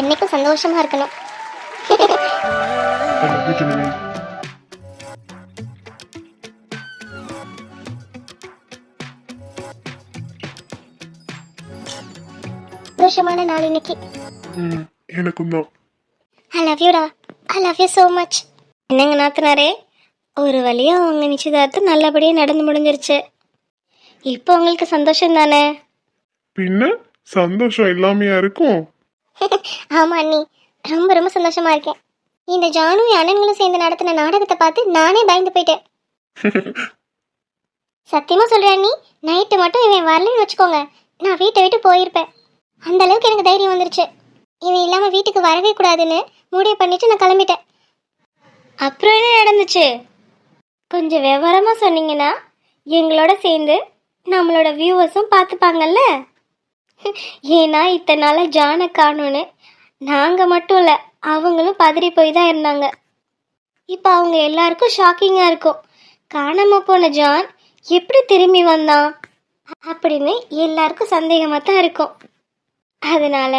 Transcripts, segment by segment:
என்னைக்கும் சந்தோஷமா இருக்கணும். சந்தோஷமான நாள் இன்னைக்கு. எனக்கும் தான். I love யூடா I love you so much என்னங்க நாத்தனாரே? ஒரு வழியா உங்க நிச்சயதார்த்தம் நல்லபடியாக நடந்து முடிஞ்சிருச்சு. இப்போ உங்களுக்கு சந்தோஷம் தானே? பின்ன சந்தோஷம் இல்லாமையா இருக்கும்? ஆமா அண்ணி. ரொம்ப ரொம்ப சந்தோஷமா இருக்கேன். இந்த ஜானும் அண்ணன்களும் சேர்ந்து நடத்தின நாடகத்தை பார்த்து நானே பயந்து போயிட்டேன். சத்தியமா சொல்றேன் அண்ணி. நைட்டு மட்டும் இவன் வரலன்னு வச்சுக்கோங்க. நான் வீட்டை விட்டு போயிருப்பேன். அந்த அளவுக்கு எனக்கு தைரியம் வந்துருச்சு. இவன் இல்லாம வீட்டுக்கு வரவே கூடாதுன்னு முடிவு பண்ணிட்டு நான் கிளம்பிட்டேன். அப்புறம் என்ன நடந்துச்சு? கொஞ்சம் விவரமா சொன்னீங்கன்னா எங்களோட சேர்ந்து நம்மளோட வியூவர்ஸும் பார்த்துப்பாங்கல்ல? ஏன்னா இத்தனை நாளாக ஜானை காணும்னு நாங்கள் மட்டும் இல்லை அவங்களும் பதறி போய் தான் இருந்தாங்க. இப்போ அவங்க எல்லாருக்கும் ஷாக்கிங்காக இருக்கும். காணாம போன ஜான் எப்படி திரும்பி வந்தான்? அப்படின்னு எல்லாருக்கும் சந்தேகமாக தான் இருக்கும். அதனால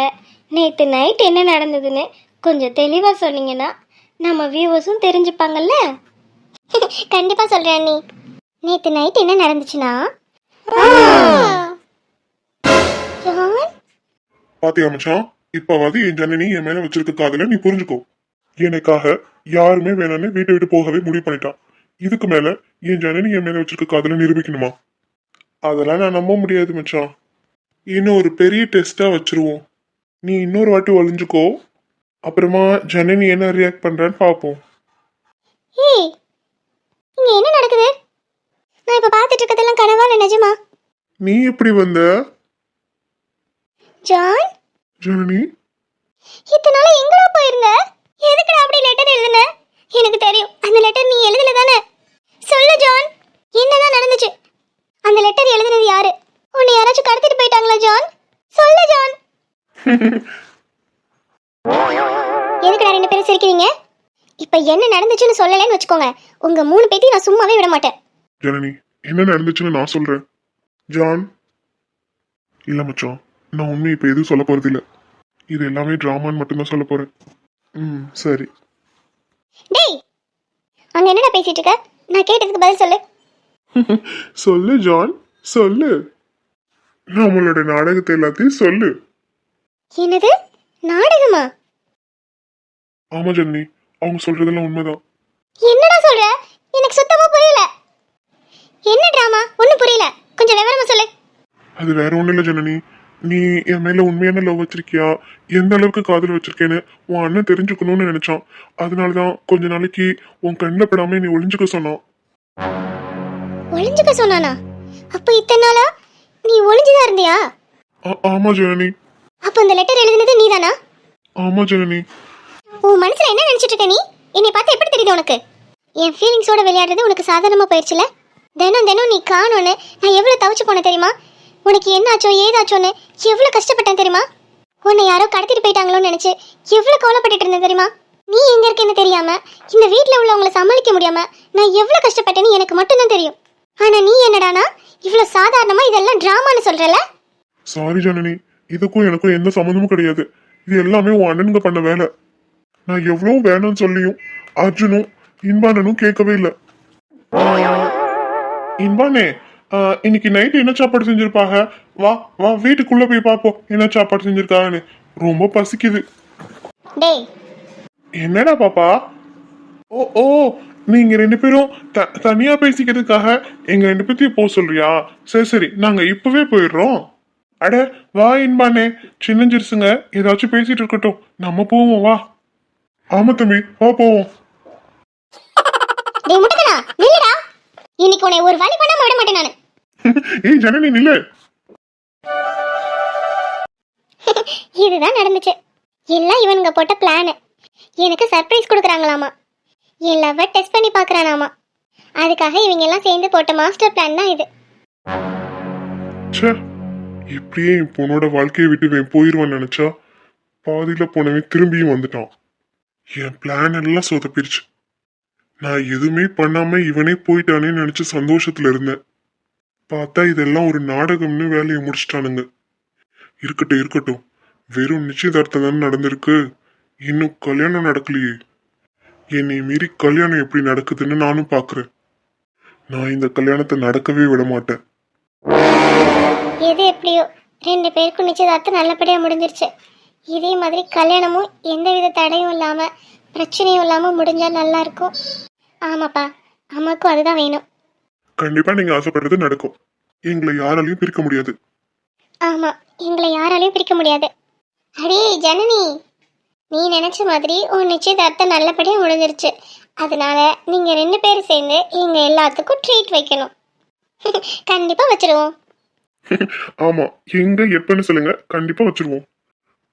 நேற்று நைட் என்ன நடந்ததுன்னு கொஞ்சம் தெளிவாக சொன்னீங்கன்னா நம்ம வியூவர்ஸும் தெரிஞ்சுப்பாங்கல்ல? கண்டிப்பாக சொல்கிறேன் நீ நேற்று நைட் என்ன நடந்துச்சுன்னா? ஜான் பாத்தியா மச்சான் இப்பவாது என் ஜனனி என் மேல வச்சிருக்க காதல நீ புரிஞ்சுக்கோ. எனக்காக யாருமே வேணான்னு வீட்டை விட்டு போகவே முடிவு பண்ணிட்டான். இதுக்கு மேல என் ஜனனி என் மேல வச்சிருக்க காதல நிரூபிக்கணுமா? அதெல்லாம் நான் நம்ப முடியாது மச்சான். இன்னும் ஒரு பெரிய டெஸ்டா வச்சிருவோம். நீ இன்னொரு வாட்டி ஒளிஞ்சுக்கோ. அப்புறமா ஜனனி என்ன ரியாக்ட் பண்றான்னு ஏய் இங்க என்ன நடக்குது? நான் இப்ப பார்த்துட்டு இருக்கதெல்லாம் கனவா நிஜமா? நீ எப்படி வந்த? ஜான்? ஜனனி? இத்தனை நாள் எங்கடா போயிருந்த? எதுக்குடா அப்படி லெட்டர் எழுதுன? எனக்கு தெரியும் அந்த லெட்டர் நீ எழுதல தானே சொல்லு ஜான். என்னதான் நடந்துச்சு? அந்த லெட்டர் எழுதுனது யாரு? உன்னை யாராச்சும் கடத்திட்டு போயிட்டாங்களா ஜான்? சொல்லு ஜான். எதுக்குடா ரெண்டு பேரும் சிரிக்கிறீங்க? இப்ப என்ன நடந்துச்சுன்னு சொல்லலைன்னு வச்சுக்கோங்க. உங்க மூணு பேத்தையும் நான் சும்மாவே விட மாட்டேன். ஜனனி என்ன நடந்துச்சுன்னு நான் சொல்றேன். ஜான். இல்ல மச்சான். நான் உண்மை இப்ப எதுவும் சொல்ல போறது இல்ல இது எல்லாமே டிராமான்னு மட்டும்தான் சொல்ல போறேன். ம் சரி. டேய் அங்க என்னடா பேசிட்டு இருக்க? நான் கேட்டதுக்கு பதில் சொல்லு. சொல்லு ஜான். சொல்லு. நம்மளோட நாடகத்தை எல்லாத்தையும் சொல்லு. என்னது? நாடகமா? ஆமா ஜனனி. அவங்க சொல்றதெல்லாம் உண்மைதான். என்னடா சொல்ற? எனக்கு சுத்தமா புரியல. என்ன டிராமா ஒண்ணும் புரியல. கொஞ்சம் விவரமா சொல்லு. அது வேற ஒண்ணும் இல்ல ஜனனி. நீ என் மேல உண்மையான லவ் வச்சிருக்கியா? எந்த அளவுக்கு காதல் வச்சிருக்கேன்னு உன் அண்ணன் தெரிஞ்சுக்கணும்னு நினைச்சான். அதனாலதான் கொஞ்ச நாளைக்கு உன் கண்ணில் படாம நீ ஒளிஞ்சுக்க சொன்னான். ஒளிஞ்சுக்க சொன்னானா? அப்ப இத்தனை நாளா நீ ஒளிஞ்சுதான் இருந்தியா? ஆமா ஜனனி. அப்ப அந்த லெட்டர் எழுதினது நீதானா? ஆமா ஜனனி. உன் மனசுல என்ன நினைச்சிட்டு இருக்க நீ? என்னை பார்த்து எப்படி தெரியுது உனக்கு? என் ஃபீலிங்ஸோட விளையாடுறது உனக்கு சாதாரணமா போயிடுச்சுல தினம் தினம் நீ காணோன்னு நான் எவ்வளவு தவிச்சு போனேன் தெரியுமா? உனக்கு என்னாச்சோ ஏதாச்சோன்னு எவ்வளோ கஷ்டப்பட்டேன் தெரியுமா? உன்னை யாரோ கடத்திட்டு போயிட்டாங்களோன்னு நினச்சி எவ்வளோ கவலைப்பட்டுட்டு இருந்தேன் தெரியுமா? நீ எங்கே இருக்கேன்னு தெரியாம இந்த வீட்டில் உள்ளவங்களை சமாளிக்க முடியாம நான் எவ்வளோ கஷ்டப்பட்டேன்னு எனக்கு மட்டும்தான் தெரியும். ஆனால் நீ என்னடானா இவ்வளோ சாதாரணமாக இதெல்லாம் ட்ராமான்னு சொல்கிறல சாரி ஜனனி இதுக்கும் எனக்கும் எந்த சம்மந்தமும் கிடையாது. இது எல்லாமே உன் அண்ணனுங்க பண்ண வேலை. நான் எவ்வளோ வேணும்னு சொல்லியும் அர்ஜுனும் இன்பானனும் கேட்கவே இல்லை. இன்பானே இன்னைக்கு நைட் என்ன சாப்பாடு செஞ்சிருப்பாங்க? வா வா வீட்டுக்குள்ள போய் பார்ப்போம். என்ன சாப்பாடு செஞ்சிருக்காங்கன்னு. ரொம்ப பசிக்குது. டேய். என்னடா பாப்பா? ஓ ஓ நீங்க ரெண்டு பேரும் த தனியா பேசிக்கிறதுக்காக எங்க ரெண்டு பேத்தையும் போக சொல்றியா? சரி சரி நாங்க இப்பவே போயிடுறோம். அட வா இன்பானே சின்னஞ்சிருசுங்க ஏதாச்சும் பேசிட்டு இருக்கட்டும். நம்ம போவோம் வா. ஆமா தம்பி வா போவோம். டேய் முட்டக்கடா நில்லுடா. இன்னைக்கு உன்னை ஒரு வழி பண்ணாம விட மாட்டேன் நானு. ஏய் ஜனனி நில்லு. இதுதான் நடந்துச்சு. எல்லாம் இவனுங்க போட்ட பிளானு எனக்கு சர்ப்ரைஸ் கொடுக்குறாங்களாமா. என் லவ்வை டெஸ்ட் பண்ணி பார்க்குறானாமா. அதுக்காக இவங்க எல்லாம் சேர்ந்து போட்ட மாஸ்டர் பிளான் தான் இது. ச்சே இப்படியே என் பொண்ணோட வாழ்க்கையை விட்டு இவன் போயிருவான்னு நினைச்சா பாதியில போனவன் திரும்பியும் வந்துட்டான். என் பிளான் எல்லாம் சொதப்பிருச்சு நான் எதுவுமே பண்ணாம இவனே போயிட்டானேன்னு நினைச்சு சந்தோஷத்துல இருந்தேன். பார்த்தா இதெல்லாம் ஒரு நாடகம்னு வேலையை முடிச்சிட்டானுங்க. இருக்கட்டும் இருக்கட்டும். வெறும் நிச்சயதார்த்தம் தானே நடந்திருக்கு. இன்னும் கல்யாணம் நடக்கலையே. என்னை மீறி கல்யாணம் எப்படி நடக்குதுன்னு நானும் பார்க்குறேன் நான் இந்த கல்யாணத்தை நடக்கவே விட மாட்டேன். எது எப்படியோ ரெண்டு பேருக்கும் நிச்சயதார்த்தம் நல்லபடியாக முடிஞ்சிருச்சு. இதே மாதிரி கல்யாணமும் எந்தவித தடையும் இல்லாமல் பிரச்சனையும் இல்லாமல் முடிஞ்சால் நல்லா இருக்கும். ஆமாப்பா அம்மாக்கும் அதுதான் வேணும். கண்டிப்பா நீங்க ஆசைப்படுறது நடக்கும். எங்களை யாராலையும் பிரிக்க முடியாது. ஆமாம் எங்களை யாராலையும் பிரிக்க முடியாது. அடே ஜனனி நீ நினச்ச மாதிரி உன் நிச்சயதார்த்தம் நல்லபடியாக முடிஞ்சிருச்சு. அதனால நீங்கள் ரெண்டு பேரும் சேர்ந்து எங்கள் எல்லாத்துக்கும் ட்ரீட் வைக்கணும். கண்டிப்பாக வச்சிருவோம். ஆமா எங்க எப்பன்னு சொல்லுங்க கண்டிப்பா வச்சிருவோம்.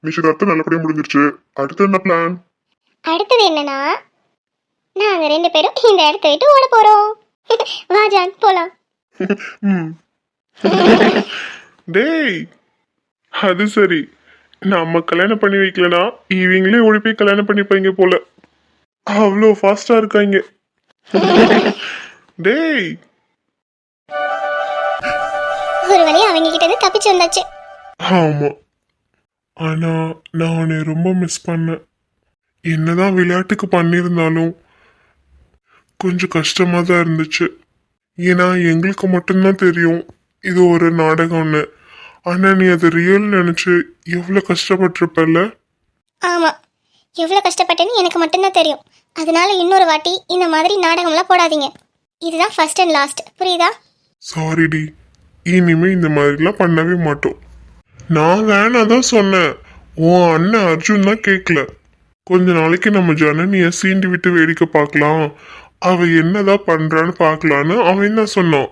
நிச்சயதார்த்தம் நல்லபடியா முடிஞ்சிருச்சு. அடுத்து என்ன பிளான் அடுத்தது என்னன்னா நாங்கள் ரெண்டு பேரும் இந்த இடத்த விட்டு ஓட போகிறோம் வா ஜான் போகலாம் ம். டேய் அது சரி. நம்ம கல்யாணம் பண்ணி வைக்கலனா இவங்களே ஓடி போய் கல்யாணம் பண்ணிப்பாங்க போல. அவ்வளோ ஃபாஸ்டா இருக்காங்க டேய். ஒரு வழி அவங்க கிட்ட இருந்து தப்பிச்சு வந்தாச்சு. ஆமா. ஆனா நான் ரொம்ப மிஸ் பண்ணேன். என்னதான் விளையாட்டுக்கு பண்ணியிருந்தாலும் கொஞ்சம் கஷ்டமா தான் இருந்துச்சு. ஏன்னா எங்களுக்கு மட்டும்தான் தெரியும். இது ஒரு நாடகம்னு. ஆனா நீ அது ரியல் நினைச்சு எவ்வளவு கஷ்டப்பட்டிருப்பல்ல? ஆமாம் எவ்வளோ கஷ்டப்பட்டேன்னு எனக்கு மட்டும்தான் தெரியும். அதனால இன்னொரு வாட்டி இந்த மாதிரி நாடகம்லாம் போடாதீங்க. இதுதான் ஃபர்ஸ்ட் அண்ட் லாஸ்ட் புரியுதா? சாரிடி இனிமே இந்த மாதிரிலாம் பண்ணவே மாட்டோம். நான் வேணாதான் சொன்னேன். உன் அண்ணன் அர்ஜுன் தான் கேட்கல கொஞ்ச நாளைக்கு நம்ம ஜனனிய சீண்டி விட்டு வேடிக்கை பார்க்கலாம். அவ என்னதான் பண்றான்னு பார்க்கலான்னு அவன் தான் சொன்னான்?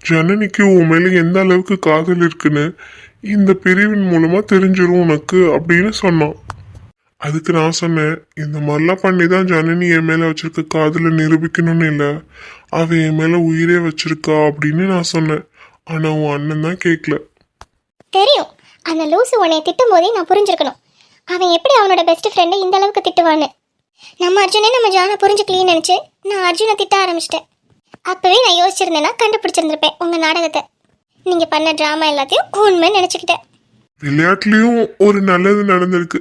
ஜனனிக்கு உன் மேல எந்த அளவுக்கு காதல் இருக்குன்னு இந்த பிரிவின் மூலமா தெரிஞ்சிடும் உனக்கு அப்படின்னு சொன்னான். அதுக்கு நான் சொன்னேன் இந்த மாதிரிலாம் பண்ணி தான் ஜனனி என் மேல வச்சிருக்க காதலை நிரூபிக்கணும்னு இல்லை அவ என் மேல உயிரே வச்சிருக்கா அப்படின்னு நான் சொன்னேன். ஆனா உன் அண்ணன் தான் கேட்கல தெரியும் அந்த லூசு உன்னை திட்டும் போதே நான் புரிஞ்சிருக்கணும். அவன் எப்படி அவனோட பெஸ்ட் ஃப்ரெண்டை இந்த அளவுக்கு திட்டுவான்னு? நம்ம அர்ஜுனே நம்ம ஜானை புரிஞ்சுக்கலையே நினச்சி நான் அர்ஜுனை திட்ட ஆரம்பிச்சிட்டேன். அப்போவே நான் யோசிச்சிருந்தேன்னா கண்டுபிடிச்சிருந்திருப்பேன் உங்கள் நாடகத்தை. நீங்கள் பண்ண ட்ராமா எல்லாத்தையும் உண்மை நினச்சிக்கிட்டேன். விளையாட்டுலயும் ஒரு நல்லது நடந்திருக்கு.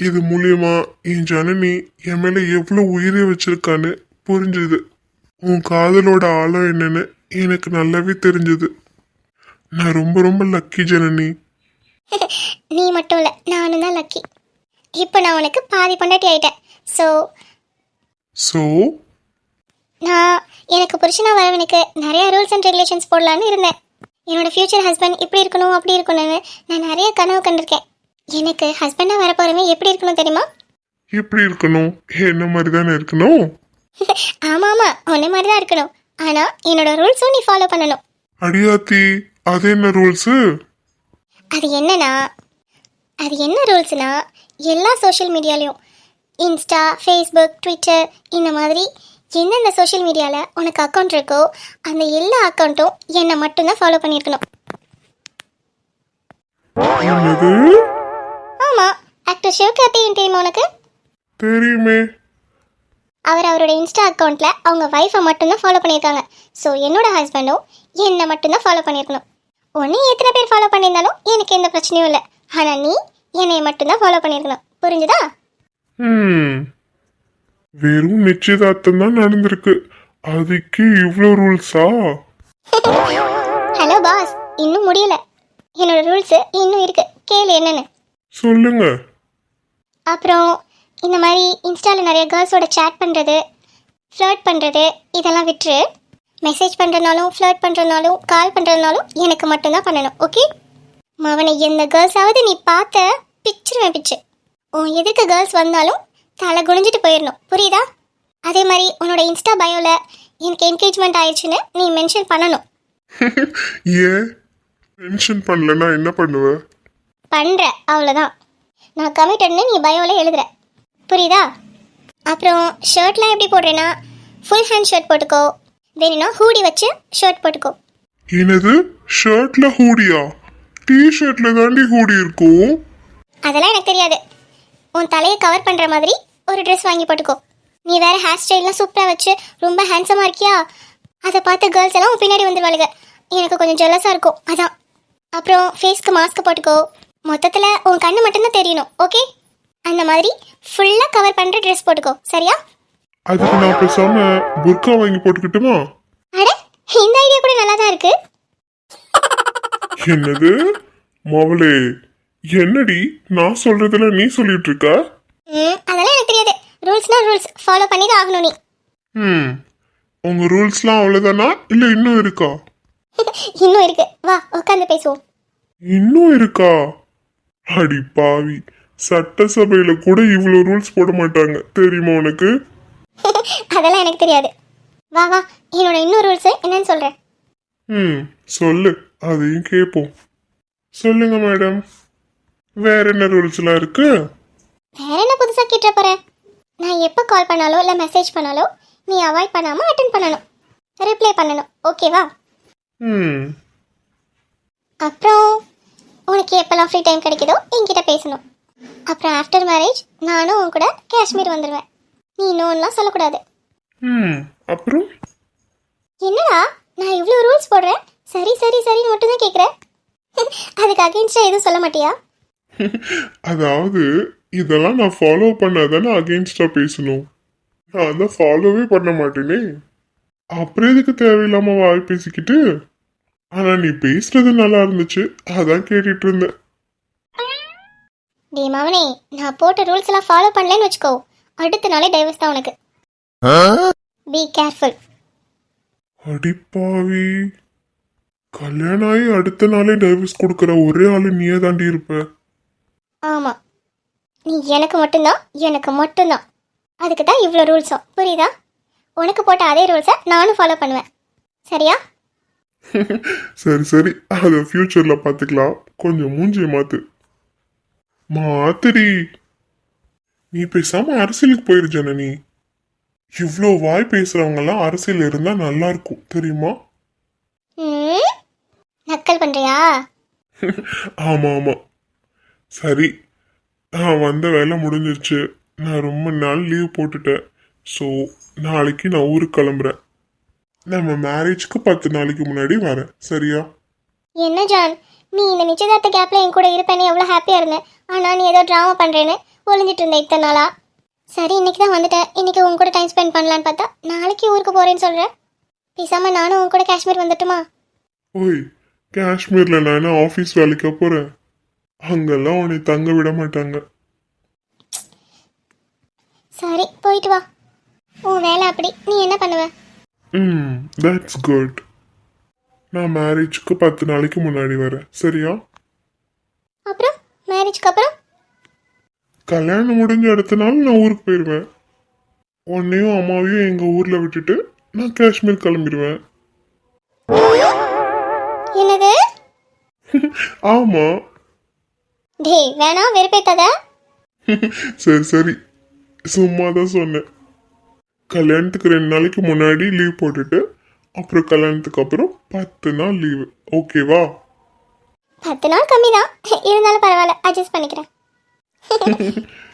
இது மூலியமா என் ஜனனி என் மேல எவ்வளவு உயிரை வச்சிருக்கான்னு புரிஞ்சுது. உன் காதலோட ஆழம் என்னன்னு எனக்கு நல்லாவே தெரிஞ்சது. நான் ரொம்ப ரொம்ப லக்கி ஜனனி. நீ மட்டும் இல்லை நானும் தான் லக்கி இப்போ நான் உனக்கு பாதி பொண்டாட்டி ஆயிட்டேன். ஸோ சோ நான் எனக்கு புருஷனா வரவனுக்கு நிறைய ரூல்ஸ் அண்ட் ரெகுலேஷன்ஸ் போடலான்னு இருந்தேன். என்னோட ஃப்யூச்சர் ஹஸ்பண்ட் இப்படி இருக்கணும் அப்படி இருக்கணும்னு நான் நிறைய கனவு கண்டிருக்கேன். எனக்கு ஹஸ்பண்டாக வரப்போறவன் எப்படி இருக்கணும் தெரியுமா? எப்படி இருக்கணும். என்ன மாதிரி தானே இருக்கணும்? ஆமாம் ஆமாம் உன்ன மாதிரி தான் இருக்கணும். ஆனால் என்னோட ரூல்ஸும் நீ ஃபாலோ பண்ணணும். அடியாத்தி அது என்ன ரூல்ஸு அது என்னன்னா அது என்ன ரூல்ஸ்னா எல்லா சோஷியல் மீடியாலையும் இன்ஸ்டா ஃபேஸ்புக் ட்விட்டர் இந்த மாதிரி எந்தெந்த சோஷியல் மீடியாவில் உனக்கு அக்கௌண்ட் இருக்கோ அந்த எல்லா அக்கௌண்ட்டும் என்னை மட்டும்தான் ஃபாலோ பண்ணியிருக்கணும். ஆமாம் ஆக்டர் சிவகார்த்திகேயன் தெரியுமா உனக்கு? தெரியுமே. அவர் அவரோட இன்ஸ்டா அக்கௌண்ட்டில் அவங்க ஒய்ஃபை மட்டும்தான் ஃபாலோ பண்ணியிருக்காங்க. ஸோ என்னோட ஹஸ்பண்டும் என்னை மட்டும்தான் ஃபாலோ பண்ணியிருக்கணும். உன்னை எத்தனை பேர் ஃபாலோ பண்ணியிருந்தாலும் எனக்கு எந்த பிரச்சனையும் இல்லை. ஆனால் நீ என்னை மட்டும்தான் ஃபாலோ பண்ணியிருக்கணும். புரிஞ்சுதா? ம். வெறும் நிச்சயதார்த்தம் தான் நடந்திருக்கு. அதுக்கு இவ்வளோ ரூல்ஸா? ஹலோ பாஸ் இன்னும் முடியல. என்னோட ரூல்ஸு இன்னும் இருக்கு. கேளு என்னன்னு. சொல்லுங்க. அப்புறம் இந்த மாதிரி இன்ஸ்டாவில் நிறைய கேர்ள்ஸோட சேட் பண்ணுறது ஃப்ளர்ட் பண்ணுறது இதெல்லாம் விட்டுரு. மெசேஜ் பண்ணுறதுனாலும் ஃப்ளர்ட் பண்ணுறதுனாலும் கால் பண்ணுறதுனாலும் எனக்கு மட்டும்தான் பண்ணணும் ஓகே மவனை எந்த கேர்ள்ஸாவது நீ பார்த்த பிச்சிருவேன் பிச்சு. உன் எதுக்கு கேர்ள்ஸ் வந்தாலும் தலை குனிஞ்சிட்டு போயிடணும். புரியுதா? அதே மாதிரி உன்னோட இன்ஸ்டா பயோவில் எனக்கு என்கேஜ்மெண்ட் ஆயிடுச்சுன்னு நீ மென்ஷன் பண்ணணும். ஏன்? மென்ஷன் பண்ணலன்னா என்ன பண்ணுவ? பண்ணுற அவ்வளோதான் நான் கமிட்டட்னு நீ பயோவில் எழுதுற. புரியுதா? அப்புறம் ஷர்ட்லாம் எப்படி போடுறேன்னா ஃபுல் ஹேண்ட் ஷர்ட் போட்டுக்கோ. வேணும்னா ஹூடி வச்சு ஷர்ட் போட்டுக்கோ. என்னது? ஷர்ட்ல ஹூடியா டி ஷர்ட்ல தாண்டி ஹூடி இருக்கும்? அதெல்லாம் எனக்கு தெரியாது. உன் தலையை கவர் பண்ணுற மாதிரி ஒரு ட்ரெஸ் வாங்கி போட்டுக்கோ. நீ வேற ஹேர் ஸ்டைல்லாம் சூப்பராக வச்சு ரொம்ப ஹேண்ட்ஸமாக இருக்கியா? அதை பார்த்து கேர்ள்ஸ் எல்லாம் பின்னாடி வந்துடுவாளுங்க எனக்கு கொஞ்சம் ஜெலஸாக இருக்கும். அதான். அப்புறம் ஃபேஸ்க்கு மாஸ்க் போட்டுக்கோ. மொத்தத்துல உன் கண்ணு மட்டும்தான் தெரியணும் ஓகே அந்த மாதிரி ஃபுல்லா கவர் பண்ற ட்ரெஸ் போட்டுக்கோ. சரியா? அதுக்கு நான் பேசாம புர்கா வாங்கி போட்டுக்கிட்டுமா? அட இந்த ஐடியா கூட நல்லா தான் இருக்கு. என்னது? மவளே என்னடி? நான் சொல்றதுல நீ சொல்லிட்டு இருக்க? ம் அதெல்லாம் எனக்கு தெரியாது. ரூல்ஸ்னா ரூல்ஸ். ஃபாலோ பண்ணி தான் ஆகணும் நீ. ம் உங்க ரூல்ஸ்லாம் அவ்வளவுதானா? இல்ல இன்னும் இருக்கா? இன்னும் இருக்கு. வா உட்காந்து பேசுவோம். இன்னும் இருக்கா? அடி பாவி. சட்டசபையில கூட இவ்வளோ ரூல்ஸ் போட மாட்டாங்க. தெரியுமா உனக்கு? அதெல்லாம் எனக்கு தெரியாது. வா வா என்னோட இன்னொரு ரூல்ஸ் என்னன்னு சொல்றேன். ம் சொல்லு. அதையும் கேட்போம் சொல்லுங்க மேடம். வேற என்ன ரூல்ஸ்லாம் இருக்கு? வேற என்ன புதுசா கேட்ட போற? நான் எப்போ கால் பண்ணாலோ இல்லை மெசேஜ் பண்ணாலோ நீ அவாய்ட் பண்ணாம அட்டன் பண்ணணும். ரிப்ளை பண்ணணும். ஓகேவா ம். அப்புறம் உனக்கு எப்போல்லாம் ஃப்ரீ டைம் கிடைக்குதோ என்கிட்ட பேசணும். அப்புறம் ஆஃப்டர் மேரேஜ் நானும் உன் கூட காஷ்மீர் வந்துடுவேன் நீ நோன்லாம் சொல்லக்கூடாது. ம். அப்புறம்? என்னடா நான் இவ்வளோ ரூல்ஸ் போடுறேன்? சரி சரி சரின்னு மட்டும் தான் கேட்குறேன் அதுக்கு அகேன்ஸ்டாக எதுவும் சொல்ல மாட்டியா? அதாவது இதெல்லாம் நான் ஃபாலோ பண்ணாதானே அகெயின்ஸ்டா பேசணும்? நான் தான் ஃபாலோவே பண்ண மாட்டேனே. அப்புறம் எதுக்கு தேவையில்லாம வாய் பேசிக்கிட்டு? ஆனா நீ பேசுறது நல்லா இருந்துச்சு. அதான் கேட்டுட்டு இருந்தேன். டே மவனே நான் போட்ட ரூல்ஸ் எல்லாம் ஃபாலோ பண்ணலன்னு வச்சுக்கோ. அடுத்த நாளே டைவர்ஸ் தான் உனக்கு. பி கேர்ஃபுல் அடிப்பாவி கல்யாணம் ஆகி அடுத்த நாளே டைவர்ஸ் கொடுக்குற ஒரே ஆளு நீயே தாண்டி இருப்ப. ஆமாம் நீ எனக்கு மட்டும்தான் எனக்கு மட்டும்தான். அதுக்கு தான் இவ்வளோ ரூல்ஸும் புரியுதா? உனக்கு போட்ட அதே ரூல்ஸை நானும் ஃபாலோ பண்ணுவேன். சரியா? சரி சரி. அதை ஃபியூச்சர்ல பாத்துக்கலாம். கொஞ்சம் மூஞ்சிய மாத்து. மாத்துடி நீ பேசாம அரசியலுக்கு போயிரு ஜனனி. இவ்வளோ வாய் பேசுறவங்க எல்லாம் அரசியல் இருந்தா நல்லா இருக்கும். தெரியுமா? நக்கல் பண்ணுறியா ஆமா ஆமா. சரி. நான் வந்த வேலை முடிஞ்சிருச்சு. நான் ரொம்ப நாள் லீவ் போட்டுட்டேன். ஸோ நாளைக்கு நான் ஊருக்கு கிளம்புறேன். நம்ம மேரேஜ்க்கு பத்து நாளைக்கு முன்னாடி வரேன். சரியா? என்ன ஜான் நீ இந்த நிச்சயதார்த்த கேப்பில் என் கூட இருப்பேன்னு எவ்வளோ ஹாப்பியாக இருந்தேன் ஆனால் நீ ஏதோ ட்ராமா பண்ணுறேன்னு ஒளிஞ்சிட்டு இருந்த இத்தனை நாளா? சரி இன்னைக்கு தான் வந்துட்டேன். இன்னைக்கு உன் கூட டைம் ஸ்பெண்ட் பண்ணலான்னு பார்த்தா நாளைக்கு ஊருக்கு போகிறேன்னு சொல்கிறேன் பேசாமல் நானும் உன் கூட காஷ்மீர் வந்துட்டுமா? ஓய் காஷ்மீர்ல நான் ஆஃபீஸ் வேலைக்கு போறேன்? அங்கெல்லாம் உன்னை தங்க விட மாட்டாங்க. சரி போயிட்டு வா. உன் வேலை அப்படி. நீ என்ன பண்ணுவ? ம் தட்ஸ் குட் நான் மேரேஜ்க்கு பத்து நாளைக்கு முன்னாடி வரேன். சரியா? அப்புறம்? மேரேஜ்க்கு அப்புறம்? கல்யாணம் முடிஞ்ச அடுத்த நாள் நான் ஊருக்கு போயிடுவேன் உன்னையும் அம்மாவையும் எங்க ஊர்ல விட்டுட்டு நான் காஷ்மீர் கிளம்பிடுவேன். என்னது? ஆமா டேய் வேணாம் வெறுப்பேத்தாத. சரி சரி. சும்மா தான் சொன்னேன். கல்யாணத்துக்கு ரெண்டு நாளைக்கு முன்னாடி லீவ் போட்டுட்டு அப்புறம் கல்யாணத்துக்கு அப்புறம் பத்து நாள் லீவு ஓகேவா பத்து நாள் கம்மி தான் இருந்தாலும் பரவாயில்ல அட்ஜஸ்ட் பண்ணிக்கிறேன்.